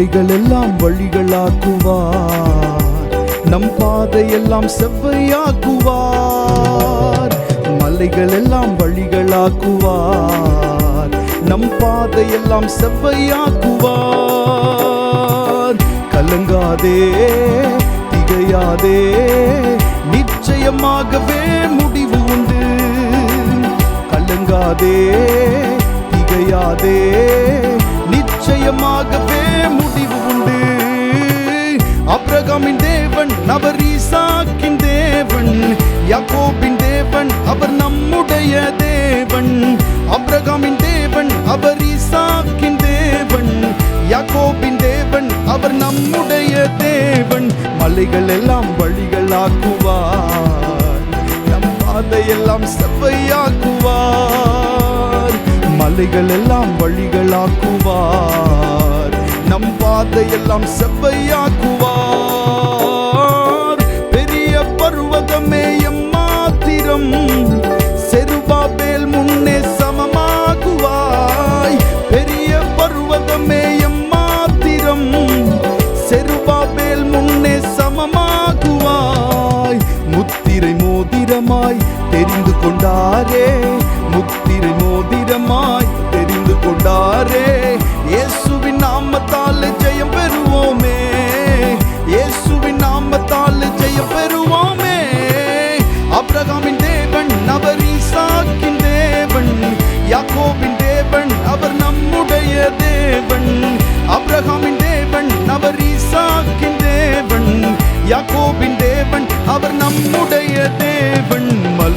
பாதைகள் எல்லாம் வழிகளாக்குவார். நம் பாதையெல்லாம் செவ்வையாக்குவார். மலைகள் எல்லாம் வழிகளாக்குவார். நம் பாதையெல்லாம் செவ்வையாக்குவார். கலங்காதே திகையாதே நிச்சயமாகவே முடிவு உண்டு. கலங்காதே திகையாதே நிச்சயமாகவே அப்ரகாமின் தேவன் அவர் ஈசாக்கின் தேவன். யாக்கோபின் தேவன் அவர் நம்முடைய தேவன். அப்ரகாமின் தேவன் அவர் ஈசாக்கின் தேவன். யாக்கோபின் தேவன் அவர் நம்முடைய தேவன். மலைகள் எல்லாம் வழிகளாக்குவார் நம் பாதையெல்லாம் செவ்வையாக்குவார். மலைகள் எல்லாம் வழிகளாக்குவார் நம் பாதையெல்லாம் செவ்வையாக்குவார்.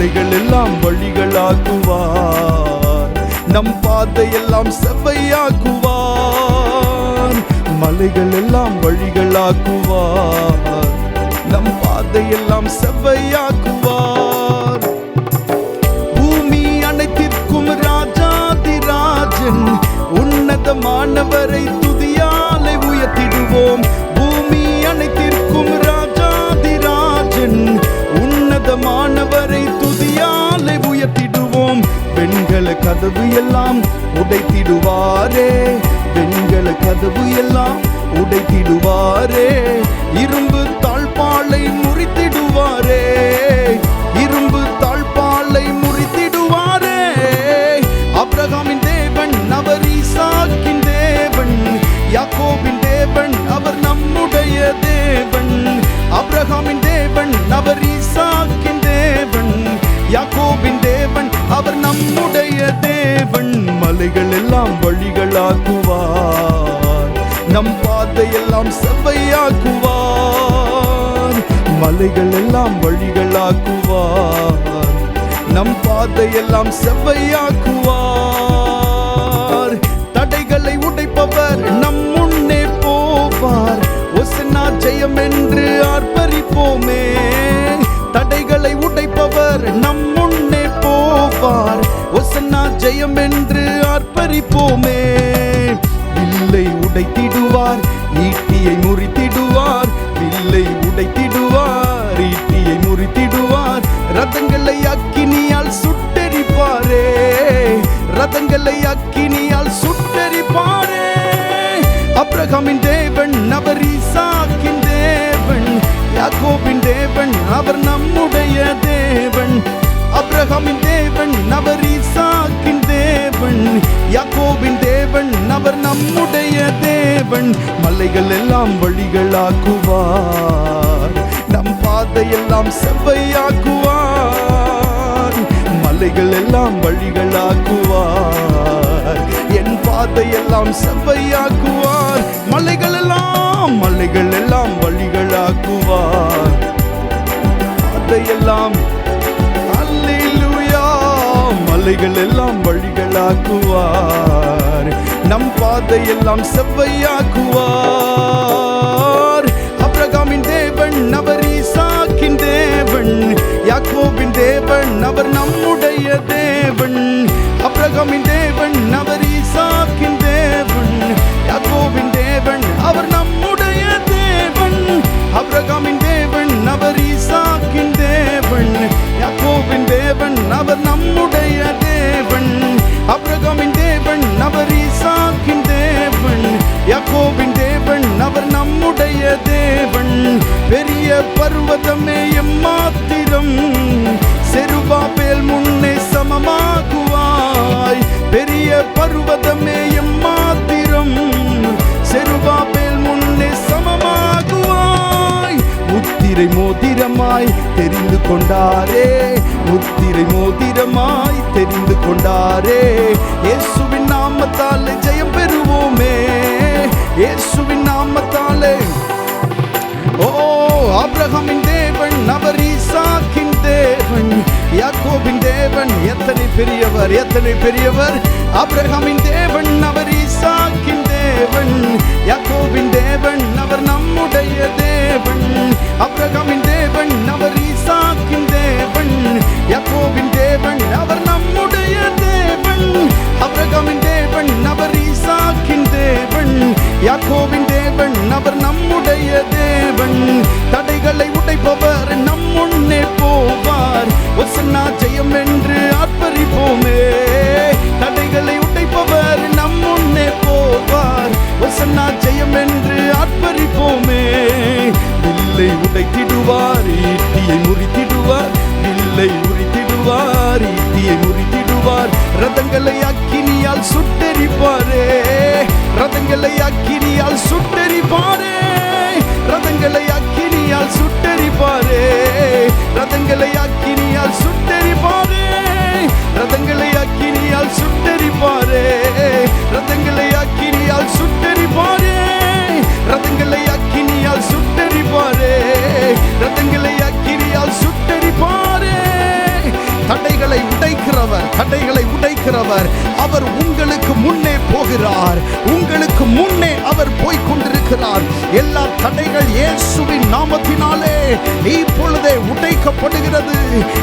மலைகள் எல்லாம் வழிகளாக்குவார். நம் பாதையெல்லாம் செவ்வையாக்குவார். மலைகள் எல்லாம் வழிகளாக்குவார். நம் பாதையெல்லாம் செவ்வையாக்குவார். பூமி அனைத்திற்கும் ராஜாதிராஜன் உன்னதமானவரை துதியாலை உயர்த்திடுவோம். கதவு எல்லாம் உடைத்திடுவாரே. பெண்கள கதவு எல்லாம் உடைத்திடுவாரே. இரும்பு தாழ்பாலை முறித்திடுவாரே. இரும்பு தாழ்பாலை முறித்திடுவாரே. அப்ரகாமின் தேவன் அவர் ஈசாக்கின் தேவன். யாக்கோபின் தேவன் அவர் நம்முடைய தேவன். அப்ரகாமின் தேவன் அவர் ஈசாக்கின் தேவன். யாக்கோபின் தேவன் அவர் நம்முடைய தேவன் மலைகள் எல்லாம் வழிகளாக்குவார். நம் பாதையெல்லாம் செவ்வையாக்குவார். மலைகள் எல்லாம் வழிகளாக்குவார். நம் பாதையெல்லாம் செவ்வையாக்குவார். தடைகளை உடைப்பவர் ஜெயம் என்று ஆர்ப்பரிப்போமே. வில்லை உடைத்திடுவார் ஈட்டியை முறித்திடுவார். வில்லை உடைத்திடுவார் ஈட்டியை முறித்திடுவார். ரதங்களை அக்கினியால் சுட்டரிப்பாரே. ரதங்களை அக்கினியால் சுட்டரிப்பாரே. அப்ரகாமின் தேவன் அவர் ஈசாக்கின் தேவன். யாக்கோபின் தேவன் அவர் நம்முடைய தேவன். அப்ரஹாமின் தேவன் அவர் ஈசா தேவன் யாக்கோவின் தேவன் அவர் நம்முடைய தேவன். மலைகள் எல்லாம் வழிகளாக்குவார் நம் பாதையெல்லாம் செவ்வையாக்குவார். மலைகள் எல்லாம் வழிகளாக்குவார் என் பாதையெல்லாம் செவ்வையாக்குவார். மலைகள் எல்லாம் மலைகள் எல்லாம் வழிகளாக்குவார். பாதையெல்லாம் அல்லேலூயா சாலைகள் எல்லாம் வழிகளாக்குவார். நம் பாதையெல்லாம் செவ்வையாக்குவார். பெரிய பருவதமே எம்மாத்திரம். செருபாபேல் முன்னே சமமாகுவாய். முத்திரை மோதிரமாய் தெரிந்து கொண்டாரே. முத்திரை மோதிரமாய் தெரிந்து கொண்டாரே. இயேசுவின் நாமத்தாலே ஜெயம் பெறுவோமே. இயேசுவின் நாமத்தாலே. ஓ ஆபிரகாமின் தேவன் அவர் ஈசாக்கின் தேவன். யாக்கோபின் தேவன் எத்தனை பெரியவர் எத்தனை பெரியவர்? அப்ரஹாமின் தேவன் அவர் ஈசாக்கின் தேவன். யாக்கோபின் தேவன் அவர் நம்முடைய தேவன். அப்ரஹாம் அக்கினியால் சுட்டெரிப்பாரே. ரதங்களை அக்கினியால் சுட்டெரிப்பாரே. ரதங்களை அக்கினியால் சுட்டெரிப்பாரே. ரதங்களை அக்கினியால் சுட்டெரிப்பாரே. ரதங்களை அக்கினியால் சுட்டெரிப்பாரே. ரதங்களை அக்கினியால் சுட்டெரிப்பாரே. ரதங்களை அக்கினியால் சுட்டெரிப்பாரே. ரதங்களை அக்கினியால் சுட்டெரிப்பாரே. தடைகளை உடைக்கிறவர் தடைகளை இருக்கிறவர் அவர் உங்களுக்கு முன்னே போகிறார். உங்களுக்கு முன்னே அவர் போய் கொண்டிருக்கிறார் எல்லா தடைகள் இயேசுவின் நாமத்தினாலே இப்பொழுதே உடைக்கப்படுகிறது.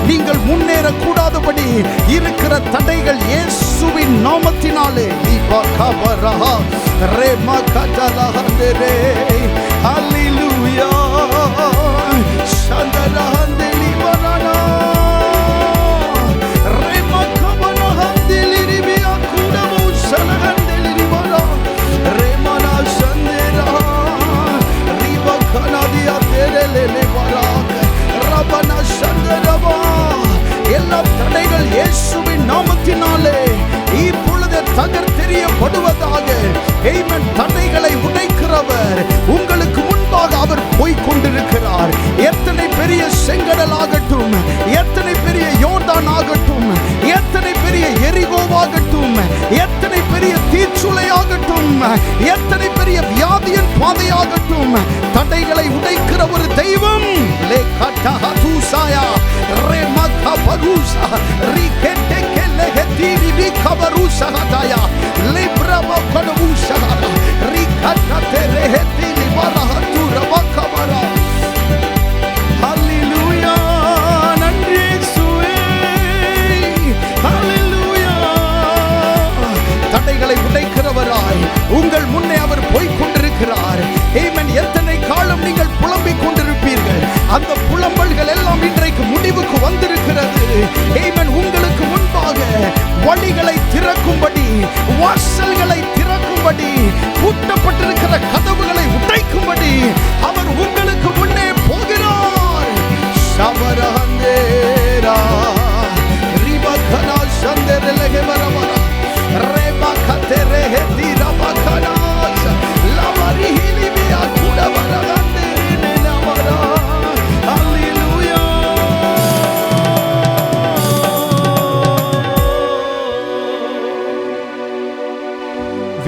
நீங்கள் முன்னேற கூடாதபடி இருக்கிற தடைகள் இயேசுவின் நாமத்தினாலே. தீபகவரஹா ரேமா கஜலஹந்தரே ஹalleluya. சந்தரஹந்தலி வரனா அந்த புலம்பல்கள் எல்லாம் இன்றைக்கு முடிவுக்கு வந்திருக்கிறது. ஏமன் உங்களுக்கு முன்பாக வழிகளை திறக்கும்படி வாசல்களை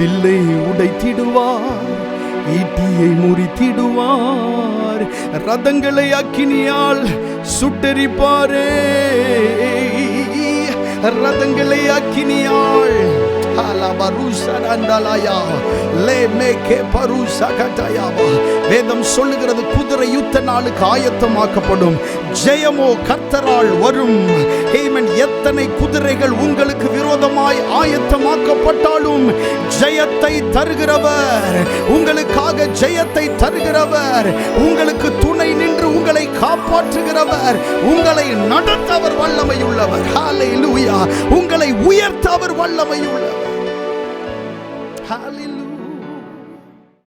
வில்லை உடைத்திடுவார் ஈட்டியை முறித்திடுவார். ரதங்களை அக்கினியால் சுட்டெரிப்பாரே. ரதங்களை அக்கினியாள் வேதம் சொல்லுகிறது குதிரை யுத்த நாளுக்கு ஆயத்தமாக்கப்படும் ஜெயமோ கர்த்தரால் வரும் எத்தனை குதிரைகள் உங்களுக்கு விரோதமாய் ஆயத்தமாக்கப்பட்டாலும் ஜெயத்தை தருகிறவர் உங்களுக்காக ஜெயத்தை தருகிறவர் உங்களுக்கு துணை நின்று உங்களை காப்பாற்றுகிறவர் உங்களை நடத்த அவர் வல்லமையுள்ளவர் உங்களை உயர்த்த அவர் வல்லமையுள்ளவர் Hallelujah.